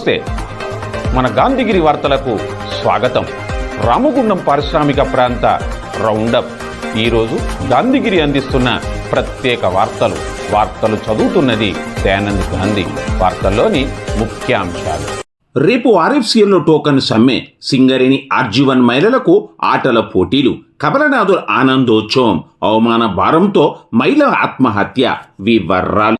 నమస్తే. మన గాంధీగిరి వార్తలకు స్వాగతం. రామగుండం పారిశ్రామిక ప్రాంత రౌండప్. ఈరోజు గాంధీగిరి అందిస్తున్న ప్రత్యేక వార్తలు. వార్తలు చదువుతున్నది దయానంద్ గాంధీ. వార్తల్లోని ముఖ్యాంశాలు. రేపు ఆర్ఎఫ్సిఎల్లో టోకన్ సమ్మె. సింగరేణి ఆర్జీవన్ మహిళలకు ఆటల పోటీలు. కమలనాథుల ఆనందోత్సవం. అవమాన భారంతో మహిళ ఆత్మహత్య. వివర్రాలు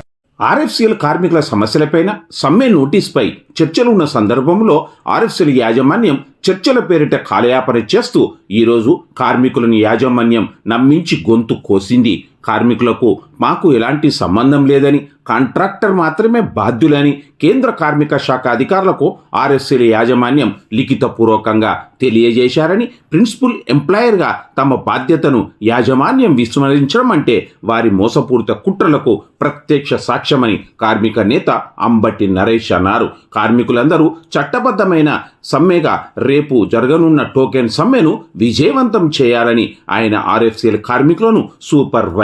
RFCL కార్మికుల సమస్యలపైన సమ్మె నోటీస్పై చర్చలు ఉన్న సందర్భంలో ఆర్ఎఫ్సీల యాజమాన్యం చర్చల పేరిట కాలయాపన చేస్తూ ఈరోజు కార్మికులను యాజమాన్యం నమ్మించి గొంతు కోసింది. కార్మికులకు మాకు ఎలాంటి సంబంధం లేదని కాంట్రాక్టర్ మాత్రమే బాధ్యులని కేంద్ర కార్మిక శాఖ అధికారులకు ఆర్ఎస్సీల యాజమాన్యం లిఖితపూర్వకంగా తెలియజేశారని ప్రిన్సిపల్ ఎంప్లాయర్గా తమ బాధ్యతను యాజమాన్యం విస్మరించడం అంటే వారి మోసపూరిత కుట్రలకు ప్రత్యక్ష సాక్ష్యమని కార్మిక నేత అంబటి నరేష్ అన్నారు. కార్మికులందరూ చట్టబద్ధమైన సమ్మెగా రేపు జరగనున్న టోకెన్ సమ్మెను విజయవంతం చేయాలని ఆయన ఆర్ఎఫ్సీల కార్మికులను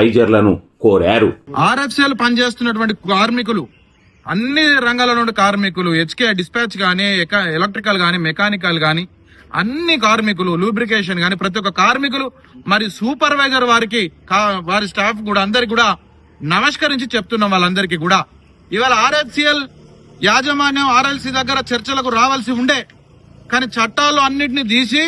సూపర్వైజర్లను కోరారు. ఆర్ఎఫ్సిఎల్ పనిచేస్తున్నటువంటి కార్మికులు అన్ని రంగాల నుండి కార్మికులు హెచ్కే డిస్పాచ్ కానీ ఎలక్ట్రికల్ కానీ మెకానికల్ కానీ అన్ని కార్మికులు లూబ్రికేషన్ కానీ ప్రతి ఒక్క కార్మికులు మరి సూపర్వైజర్ వారికి వారి స్టాఫ్ కూడా అందరికి కూడా నమస్కరించి చెప్తున్నాం వాళ్ళందరికీ కూడా ఇవాళ ఆర్ఎఫ్సిఎల్ యాజమాన్యం ఆర్ఎల్సీ దగ్గర చర్చలకు రావాల్సి ఉండే కానీ చట్టాలు అన్నిటిని తీసి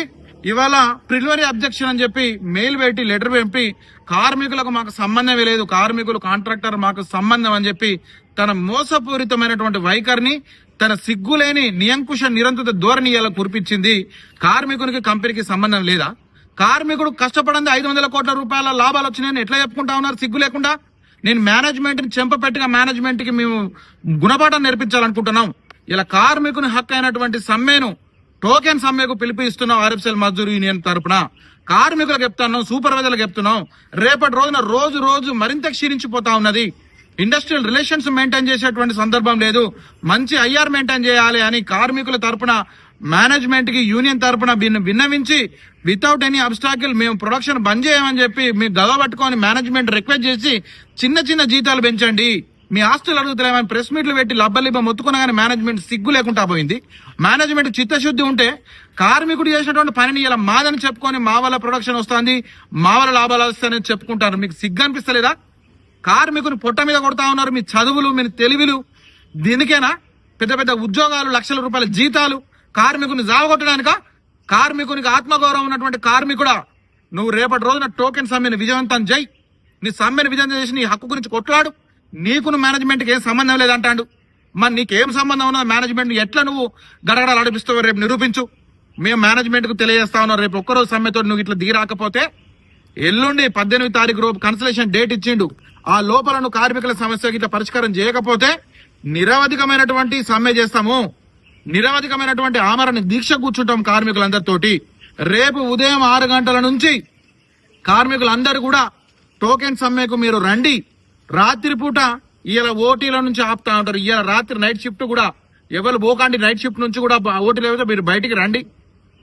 ఇవాళ ప్రిలివరీ అబ్జెక్షన్ అని చెప్పి మెయిల్ పెట్టి లెటర్ పంపి కార్మికులకు మాకు సంబంధమే లేదు కార్మికులు కాంట్రాక్టర్ మాకు సంబంధం అని చెప్పి తన మోసపూరితమైనటువంటి వైఖరిని తన సిగ్గులేని నియంకుశ నిరంతర ధోరణి ఇలా కురిపించింది. కార్మికునికి కంపెనీకి సంబంధం లేదా? కార్మికుడు కష్టపడింది ఐదు వందల కోట్ల రూపాయల లాభాలు వచ్చినాయని ఎట్లా చెప్పుకుంటా ఉన్నారు సిగ్గు లేకుండా? నేను మేనేజ్మెంట్ని చెంపపెట్టిగా మేనేజ్మెంట్కి మేము గుణపాఠం నేర్పించాలనుకుంటున్నాం. ఇలా కార్మికుని హక్కు అయినటువంటి సమ్మెను టోకెన్ సమ్మెకు పిలుపు ఇస్తున్నాం ఆర్ఎఫ్ఎల్ మజ్దూర్ యూనియన్ తరపున కార్మికులకు చెప్తున్నాం సూపర్వైజర్లకు చెప్తున్నాం. రేపటి రోజున రోజు రోజు మరింత క్షీణించిపోతా ఉన్నది. ఇండస్ట్రియల్ రిలేషన్స్ మెయింటైన్ చేసేటువంటి సందర్భం లేదు. మంచి ఐఆర్ మెయింటైన్ చేయాలి అని కార్మికుల తరపున మేనేజ్మెంట్కి యూనియన్ తరపున విన్నవించి వితౌట్ ఎనీ అబ్స్టాకిల్ మేము ప్రొడక్షన్ బంద్ చేయమని చెప్పి మీరు గదవ పట్టుకొని మేనేజ్మెంట్ రిక్వెస్ట్ చేసి చిన్న చిన్న జీతాలు పెంచండి. మీ ఆస్తులు అడుగుతలేమని ప్రెస్ మీట్లు పెట్టి లబ్బలిబ్బ మొత్తుకున్నా కానీ మేనేజ్మెంట్ సిగ్గు లేకుండా పోయింది. మేనేజ్మెంట్ చిత్తశుద్ధి ఉంటే కార్మికుడు చేసినటువంటి పనిని ఇలా మాదని చెప్పుకొని మా వల్ల ప్రొడక్షన్ వస్తుంది మా వల్ల లాభాలు వస్తాయని చెప్పుకుంటారు. మీకు సిగ్గు అనిపిస్తలేదా? కార్మికుని పొట్ట మీద కొడతా ఉన్నారు మీ చదువులు మీ తెలివిలు. దీనికేనా? పెద్ద పెద్ద ఉద్యోగాలు లక్షల రూపాయల జీతాలు. కార్మికుని జావగొట్టడానిక? కార్మికునికి ఆత్మగౌరవం ఉన్నటువంటి కార్మికుడా? నువ్వు రేపటి రోజున టోకెన్ సమ్మెను విజయవంతం చేయి. నీ సమ్మెను విజయం చేసి నీ హక్కు గురించి కొట్లాడు. నీకును మేనేజ్మెంట్కి ఏం సంబంధం లేదంటాడు. మరి నీకేం సంబంధం ఉన్నది మేనేజ్మెంట్ ఎట్లా నువ్వు గడగడలు అడిపిస్తావో రేపు నిరూపించు. మేము మేనేజ్మెంట్కు తెలియజేస్తా ఉన్నాం. రేపు ఒక్కరోజు సమ్మెతో నువ్వు ఇట్లా దిగిరాకపోతే ఎల్లుండి పద్దెనిమిది తారీఖు రోజు కన్సలేషన్ డేట్ ఇచ్చిండు. ఆ లోపల నువ్వు కార్మికుల సమస్యకి ఇట్లా పరిష్కారం చేయకపోతే నిరవధికమైనటువంటి సమ్మె చేస్తాము. నిరవధికమైనటువంటి ఆమరణ దీక్ష కూర్చుంటాం కార్మికులందరితోటి. రేపు ఉదయం ఆరు గంటల నుంచి కార్మికులందరూ కూడా టోకెన్ సమ్మెకు మీరు రండి. రాత్రిపూట ఇలా ఓటీల నుంచి ఆపుతా ఉంటారు. ఇవాళ రాత్రి నైట్ షిఫ్ట్ కూడా ఎవరు పోకండి నైట్ షిఫ్ట్ నుంచి కూడా ఓటీలు ఏవైతే మీరు బయటికి రండి.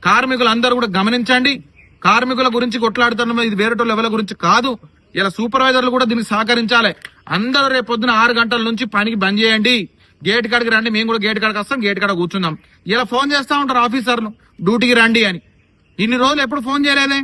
కార్మికులందరూ కూడా గమనించండి. కార్మికుల గురించి కొట్లాడుతున్న ఇది వేరేటోళ్ళు ఎవరి గురించి కాదు. ఇలా సూపర్వైజర్లు కూడా దీనికి సహకరించాలి. అందరూ రేపు పొద్దున ఆరు గంటల నుంచి పనికి బంద్ చేయండి. గేట్ కాడికి రండి. మేము కూడా గేట్ కాడికి వస్తాం. గేట్ కాడ కూర్చుందాం. ఇలా ఫోన్ చేస్తా ఉంటారు ఆఫీసర్లు. డ్యూటీకి రండి అని. ఇన్ని రోజులు ఎప్పుడు ఫోన్ చేయలేదే?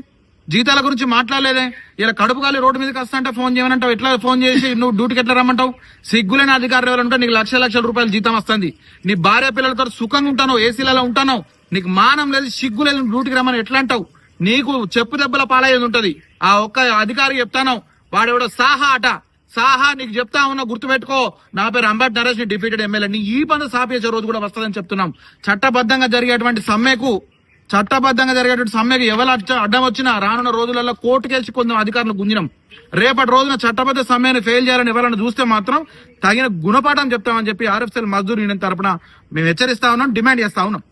జీతాల గురించి మాట్లాడలేదే. ఇలా కడుపు కాలి రోడ్డు మీదకి వస్తాంటే ఫోన్ చేయమంటావు ఎట్లా ఫోన్ చేసి నువ్వు డ్యూటీకి ఎట్లా రమ్మంటావు? సిగ్గులేని అధికారులు ఎవరంటే నీకు లక్ష లక్షల రూపాయలు జీతం వస్తుంది. నీ భార్య పిల్లలతో సుఖంగా ఉంటావు ఏసీలలో ఉంటావు నీకు మానం లేదు సిగ్గు లేదు డ్యూటీకి రమ్మని ఎట్లా అంటావు? నీకు చెప్పు దెబ్బల పాలయ్యేది ఉంటది. ఆ ఒక్క అధికారి చెప్తాను వాడెవడో సాహా అట. సాహా నీకు చెప్తా ఉన్నా గుర్తుపెట్టుకో. నా పేరు అంబేడ్ నరేష్ని డిఫీటెడ్ ఎమ్మెల్యే. నీ ఈ పని సాపేసే రోజు కూడా వస్తుందని చెప్తున్నాం. చట్టబద్ధంగా జరిగేటువంటి సమ్మెకు చట్టబద్ధంగా జరిగేటువంటి సమ్మెకు ఎవరు అడ్డం వచ్చినా రానున్న రోజులలో కోర్టుకేసి కొంచెం అధికారులు గుంజినం. రేపటి రోజున చట్టబద్ధ సమ్మెను ఫెయిల్ చేయాలని ఎవరైనా చూస్తే మాత్రం తగిన గుణపాఠం చెప్తామని చెప్పి ఆర్ఎఫ్ఎల్ మజ్దూర్ యూనియన్ తరపున మేము హెచ్చరిస్తా ఉన్నాం డిమాండ్ చేస్తా ఉన్నాం.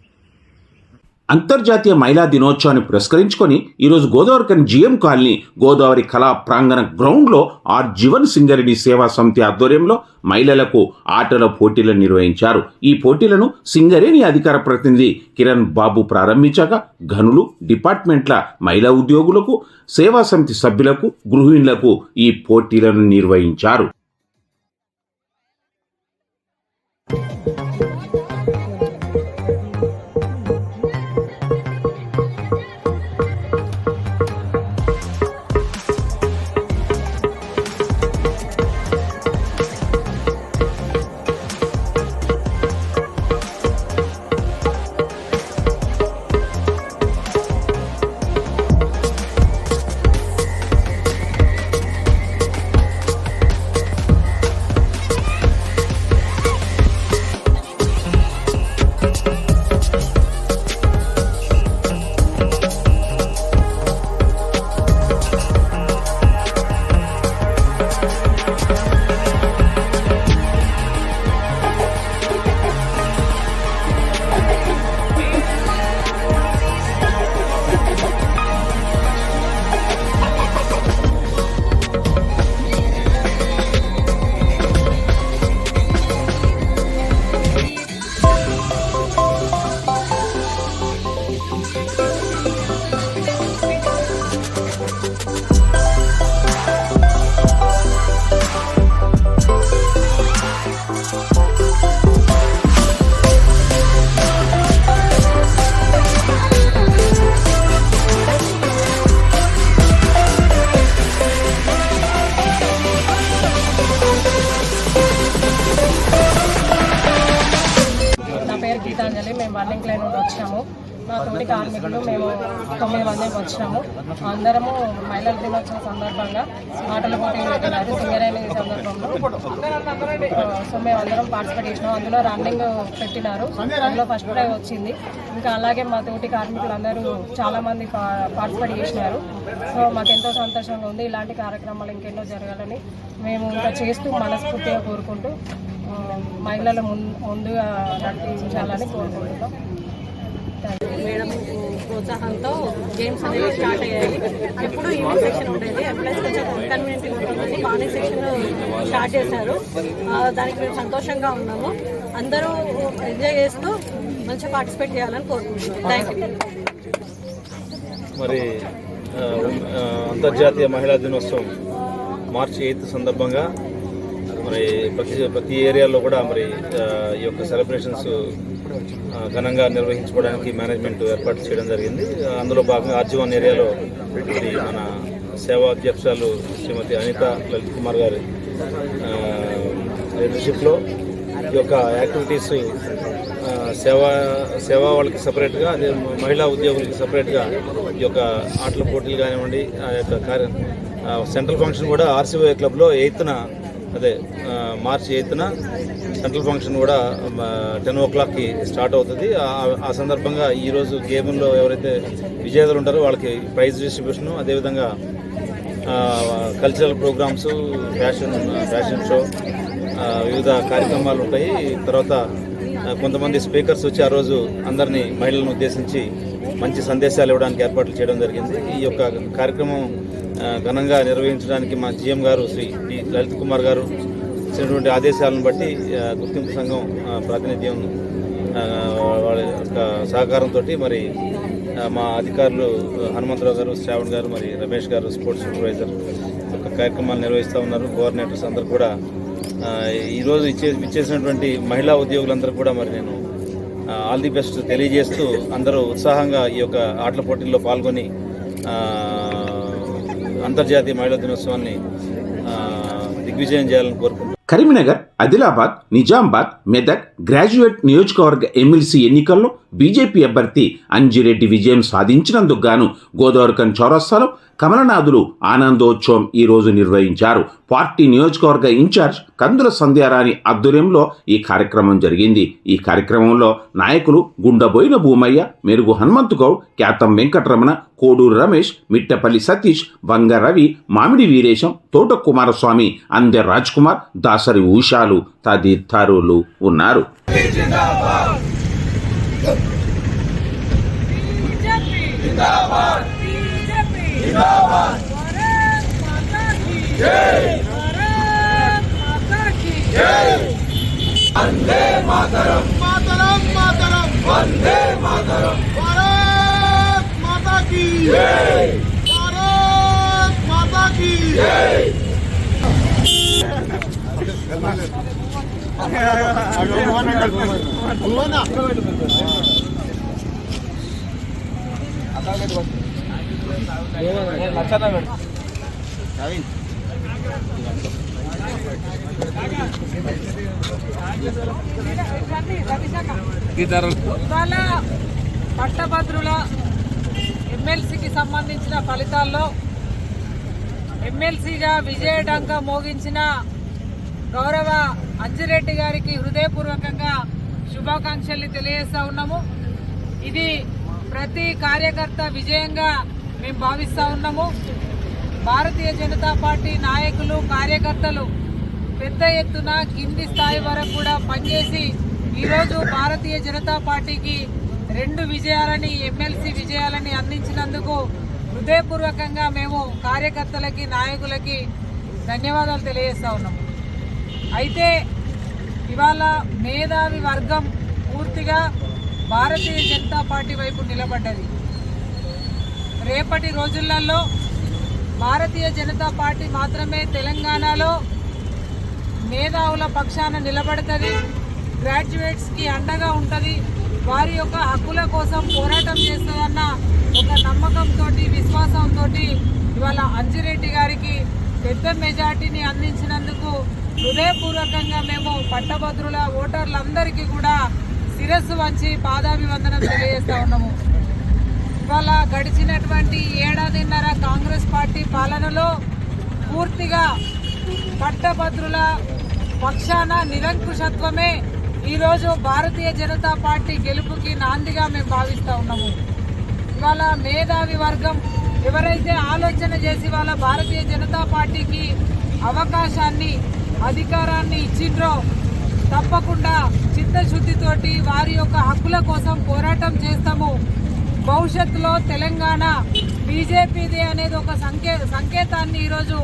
అంతర్జాతీయ మహిళా దినోత్సవాన్ని పురస్కరించుకొని ఈరోజు గోదావరికని జిఎం కాలనీ గోదావరి కళా ప్రాంగణ గ్రౌండ్లో ఆర్ జీవన్ సింగరెడ్డి సేవా సమితి ఆధ్వర్యంలో మహిళలకు ఆటల పోటీలను నిర్వహించారు. ఈ పోటీలను సింగరేణి అధికార ప్రతినిధి కిరణ్ బాబు ప్రారంభించగా గనులు డిపార్ట్మెంట్ల మహిళా ఉద్యోగులకు సేవా సమితి సభ్యులకు గృహిణులకు ఈ పోటీలను నిర్వహించారు. మేము రన్నింగ్ లైన్ నుండి వచ్చాము. మా తోటి కార్మికులు మేము తొమ్మిది మంది వచ్చినాము అందరము మహిళల దినోత్సవం సందర్భంగా ఆటల పోటీలు పెట్టినారు. సింగరేణి సందర్భంలో. సో మేము అందరం పార్టిసిపేట్ చేసినాం. అందులో రన్నింగ్ పెట్టినారు. అందులో ఫస్ట్ ప్రైజ్ వచ్చింది. ఇంకా అలాగే మా తోటి కార్మికులు అందరూ చాలా మంది పా- పార్టిసిపేట్ చేసినారు. సో మాకు ఎంతో సంతోషంగా ఉంది. ఇలాంటి కార్యక్రమాలు ఇంకెన్నో జరగాలని మేము ఇంకా చేస్తూ మనస్ఫూర్తిగా కోరుకుంటూ మహిళలు ముందుగా నడిపించాలని కోరుకుంటున్నాం. మేడం ప్రోత్సాహంతో గేమ్స్ అనేవి స్టార్ట్ అయ్యాయి. ఎప్పుడు ఈవినింగ్ సెక్షన్ ఉండేది. ప్లస్ కొంచెం కన్వీనియంట్ ఉంటుందని మార్నింగ్ సెక్షన్ స్టార్ట్ చేశారు. దానికి మేము సంతోషంగా ఉన్నాము. అందరూ ఎంజాయ్ చేస్తూ మంచిగా పార్టిసిపేట్ చేయాలని కోరుకుంటున్నాం. థ్యాంక్ యూ మరి అంతర్జాతీయ మహిళా దినోత్సవం మార్చి ఎయిత్ సందర్భంగా మరి ప్రతి ప్రతి ఏరియాలో కూడా మరి ఈ యొక్క సెలబ్రేషన్స్ ఘనంగా నిర్వహించుకోవడానికి మేనేజ్మెంట్ ఏర్పాటు చేయడం జరిగింది. అందులో భాగంగా ఆర్జీవన్ ఏరియాలో మన సేవా అధ్యక్షురాలు శ్రీమతి అనిత లలిత్ కుమార్ గారి లీడర్షిప్లో ఈ యొక్క యాక్టివిటీస్ సేవా సేవా వాళ్ళకి సపరేట్గా అదే మహిళా ఉద్యోగులకి సపరేట్గా ఈ యొక్క ఆటల పోటీలు కానివ్వండి ఆ యొక్క కార్య సెంట్రల్ ఫంక్షన్ కూడా ఆర్సీఓఏ క్లబ్లో ఎయిత్న అదే మార్చి ఎయిత్న సెంట్రల్ ఫంక్షన్ కూడా టెన్ ఓ క్లాక్కి స్టార్ట్ అవుతుంది. ఆ- సందర్భంగా ఈరోజు గేమ్లో ఎవరైతే విజేతలు ఉంటారో వాళ్ళకి ప్రైజ్ డిస్ట్రిబ్యూషన్ అదేవిధంగా cultural programmes fashion fashion show వివిధ కార్యక్రమాలు ఉంటాయి. తర్వాత కొంతమంది స్పీకర్స్ వచ్చి ఆ రోజు అందరినీ మహిళలను ఉద్దేశించి మంచి సందేశాలు ఇవ్వడానికి ఏర్పాట్లు చేయడం జరిగింది. ఈ యొక్క కార్యక్రమం ఘనంగా నిర్వహించడానికి మా జిఎం గారు శ్రీ డి లలిత్ కుమార్ గారు ఇచ్చినటువంటి ఆదేశాలను బట్టి గుర్తింపు సంఘం ప్రాతినిధ్యం వాళ్ళ యొక్క సహకారంతో మరి మా అధికారులు హనుమంతరావు గారు శ్రావణ్ గారు మరి రమేష్ గారు స్పోర్ట్స్ సూపర్వైజర్ యొక్క కార్యక్రమాలు నిర్వహిస్తూ ఉన్నారు. కోఆర్డినేటర్స్ అందరూ కూడా ఈరోజు ఇచ్చే ఇచ్చేసినటువంటి మహిళా ఉద్యోగులందరూ కూడా మరి నేను ఆల్ ది బెస్ట్ తెలియజేస్తూ అందరూ ఉత్సాహంగా ఈ యొక్క ఆటల పోటీల్లో పాల్గొని అంతర్జాతీయ మహిళా దినోత్సవాన్ని దిగ్విజయం చేయాలని కోరుకుంటున్నాను కరీంనగర్ ఆదిలాబాద్ నిజామాబాద్ మెదక్ గ్రాడ్యుయేట్ నియోజకవర్గ ఎమ్మెల్సీ ఎన్నికల్లో బీజేపీ అభ్యర్థి అంజిరెడ్డి విజయం సాధించినందుకు గాను గోదావరికన్ చౌరస్తాలో కమలనాథులు ఆనందోత్సవం ఈరోజు నిర్వహించారు. పార్టీ నియోజకవర్గ ఇన్ఛార్జ్ కందుల సంధ్యారాణి ఆధ్వర్యంలో ఈ కార్యక్రమం జరిగింది. ఈ కార్యక్రమంలో నాయకులు గుండబోయిన భూమయ్య మెరుగు హనుమంతు గౌడ్ క్యాతం వెంకటరమణ కోడూరు రమేష్ మిట్టపల్లి సతీష్ వంగ రవి మామిడి వీరేశం తోట కుమారస్వామి అందె రాజ్ కుమార్ దాసరి ఉషాలు తదితరులు ఉన్నారు. మాతరం మాతరం వందే మాతరం భారత్ మాతా కీ భారత్ మాతా కీ ఇవాళ పట్టభద్రుల ఎమ్మెల్సీకి సంబంధించిన ఫలితాల్లో ఎమ్మెల్సీగా విజయడంగా మోగించిన గౌరవ అంజిరెడ్డి గారికి హృదయపూర్వకంగా శుభాకాంక్షల్ని తెలియజేస్తా ఉన్నాము. ఇది ప్రతి కార్యకర్త విజయంగా మేము భావిస్తూ ఉన్నాము. భారతీయ జనతా పార్టీ నాయకులు కార్యకర్తలు పెద్ద ఎత్తున కింది స్థాయి వరకు కూడా పనిచేసి ఈరోజు భారతీయ జనతా పార్టీకి రెండు విజయాలని ఎమ్మెల్సీ విజయాలని అందించినందుకు హృదయపూర్వకంగా మేము కార్యకర్తలకి నాయకులకి ధన్యవాదాలు తెలియజేస్తా ఉన్నాము. అయితే ఇవాళ మేధావి వర్గం పూర్తిగా భారతీయ జనతా పార్టీ వైపు నిలబడ్డది. రేపటి రోజులలో భారతీయ జనతా పార్టీ మాత్రమే తెలంగాణలో మేధావుల పక్షాన నిలబడుతుంది. గ్రాడ్యుయేట్స్కి అండగా ఉంటుంది. వారి యొక్క హక్కుల కోసం పోరాటం చేస్తుందన్న ఒక నమ్మకంతో విశ్వాసంతో ఇవాళ అంజిరెడ్డి గారికి పెద్ద మెజార్టీని అందించినందుకు హృదయపూర్వకంగా మేము పట్టభద్రుల ఓటర్లందరికీ కూడా శిరస్సు వంచి పాదాభివందనం తెలియజేస్తా ఉన్నాము. ఇవాళ గడిచినటువంటి ఏడాదిన్నర కాంగ్రెస్ పార్టీ పాలనలో పూర్తిగా పట్టభద్రుల పక్షాన నిరంకుశత్వమే ఈరోజు భారతీయ జనతా పార్టీ గెలుపుకి నాందిగా మేము భావిస్తూ ఉన్నాము. ఇవాళ మేధావి వర్గం ఎవరైతే ఆలోచన చేసి వాళ్ళ భారతీయ జనతా పార్టీకి అవకాశాన్ని అధికారాన్ని ఇచ్చిండ్రో తప్పకుండా చిత్తశుద్ధితోటి వారి యొక్క హక్కుల కోసం పోరాటం చేస్తాము. భవిష్యత్తులో తెలంగాణ బీజేపీదే అనేది ఒక సంకే సంకేతాన్ని ఈరోజు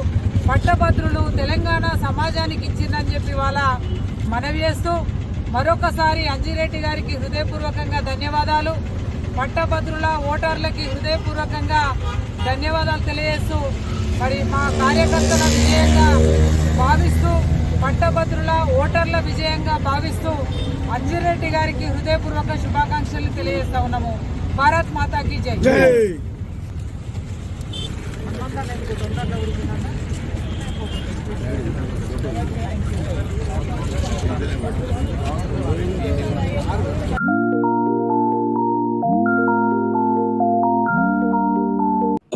పట్టభద్రులు తెలంగాణ సమాజానికి ఇచ్చిందని చెప్పి వాళ్ళ మనవి చేస్తూ మరొకసారి అంజిరెడ్డి గారికి హృదయపూర్వకంగా ధన్యవాదాలు. పట్టభద్రుల ఓటర్లకి హృదయపూర్వకంగా ధన్యవాదాలు తెలియజేస్తూ మరి మా కార్యకర్తల విజయంగా భావిస్తూ పట్టభద్రుల ఓటర్ల విజయంగా భావిస్తూ అంజిరెడ్డి గారికి హృదయపూర్వక శుభాకాంక్షలు తెలియజేస్తా ఉన్నాము. భారత్ మాతాకి జై.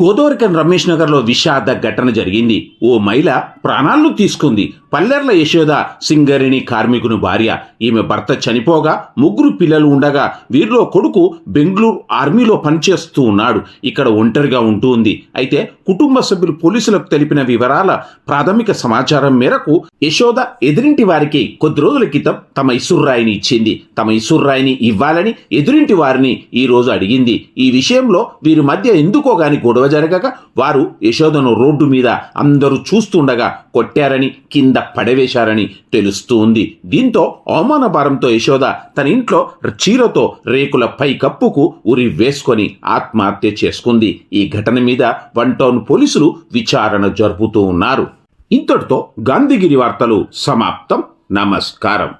కోదోరికన్ రమేష్ నగర్లో విషాద ఘటన జరిగింది. ఓ మహిళ ప్రాణాలను తీసుకుంది. పల్లెర్ల యశోద సింగరిణి కార్మికుని భార్య. ఈమె భర్త చనిపోగా ముగ్గురు పిల్లలు ఉండగా వీరిలో కొడుకు బెంగళూరు ఆర్మీలో పనిచేస్తూ ఉన్నాడు. ఇక్కడ ఒంటరిగా ఉంటూ ఉంది అయితే కుటుంబ సభ్యులు పోలీసులకు తెలిపిన వివరాల ప్రాథమిక సమాచారం మేరకు యశోద ఎదురింటి వారికి కొద్ది రోజుల క్రితం తమ ఇసుర్రాయిని ఇచ్చింది. తమ ఇసుర్రాయిని ఇవ్వాలని ఎదురింటి వారిని ఈ రోజు అడిగింది. ఈ విషయంలో వీరి మధ్య ఎందుకో గాని గొడవ జరగక వారు యశోదను రోడ్డు మీద అందరూ చూస్తుండగా కొట్టారని కింద పడవేశారని తెలుస్తూ ఉంది. దీంతో అవమానభారంతో యశోద తన ఇంట్లో చీరతో రేకుల పై కప్పుకు ఉరి వేసుకొని ఆత్మహత్య చేసుకుంది. ఈ ఘటన మీద వన్ టౌన్ పోలీసులు విచారణ జరుపుతూ ఉన్నారు. ఇంతటితో గాంధీగిరి వార్తలు సమాప్తం. నమస్కారం.